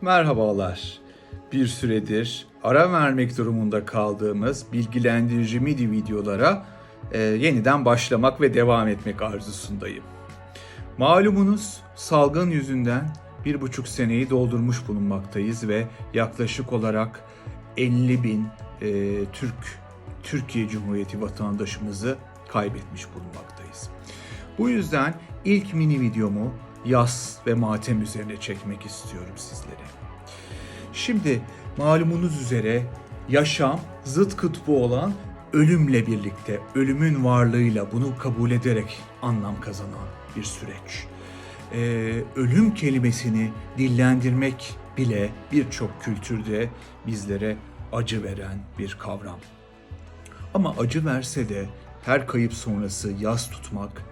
Merhabalar. Bir süredir ara vermek durumunda kaldığımız bilgilendirici MIDI videolara e, yeniden başlamak ve devam etmek arzusundayım. Malumunuz salgın yüzünden bir buçuk seneyi doldurmuş bulunmaktayız ve yaklaşık olarak 50 bin e, Türk Türkiye Cumhuriyeti vatandaşımızı kaybetmiş bulunmaktayız. Bu yüzden ilk mini videomu yas ve matem üzerine çekmek istiyorum sizlere. Şimdi malumunuz üzere yaşam zıt kutbu olan ölümle birlikte, ölümün varlığıyla bunu kabul ederek anlam kazanan bir süreç. Ee, ölüm kelimesini dillendirmek bile birçok kültürde bizlere acı veren bir kavram. Ama acı verse de her kayıp sonrası yas tutmak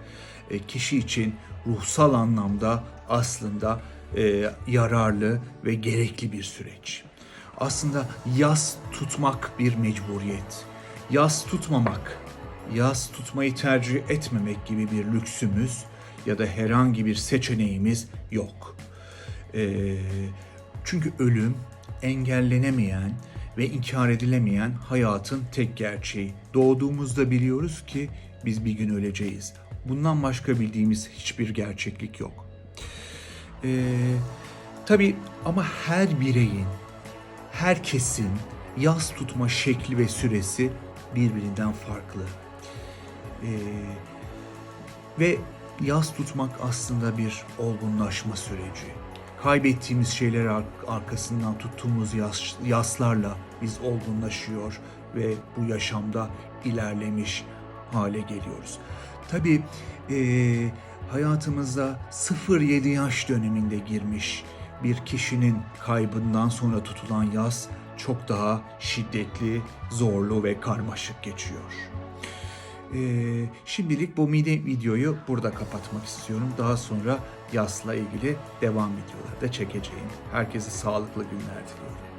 kişi için ruhsal anlamda aslında e, yararlı ve gerekli bir süreç. Aslında yas tutmak bir mecburiyet. Yas tutmamak, yas tutmayı tercih etmemek gibi bir lüksümüz ya da herhangi bir seçeneğimiz yok. Ee, çünkü ölüm engellenemeyen ve inkar edilemeyen hayatın tek gerçeği. Doğduğumuzda biliyoruz ki biz bir gün öleceğiz. Bundan başka bildiğimiz hiçbir gerçeklik yok. Ee, tabii ama her bireyin, herkesin yas tutma şekli ve süresi birbirinden farklı. Ee, ve yas tutmak aslında bir olgunlaşma süreci. Kaybettiğimiz şeyler ar- arkasından tuttuğumuz yas, yaslarla biz olgunlaşıyor ve bu yaşamda ilerlemiş hale geliyoruz. Tabii eee hayatımıza 0-7 yaş döneminde girmiş bir kişinin kaybından sonra tutulan yas çok daha şiddetli, zorlu ve karmaşık geçiyor. Ee, şimdilik bu mini videoyu burada kapatmak istiyorum. Daha sonra yasla ilgili devam videoları da çekeceğim. Herkese sağlıklı günler diliyorum.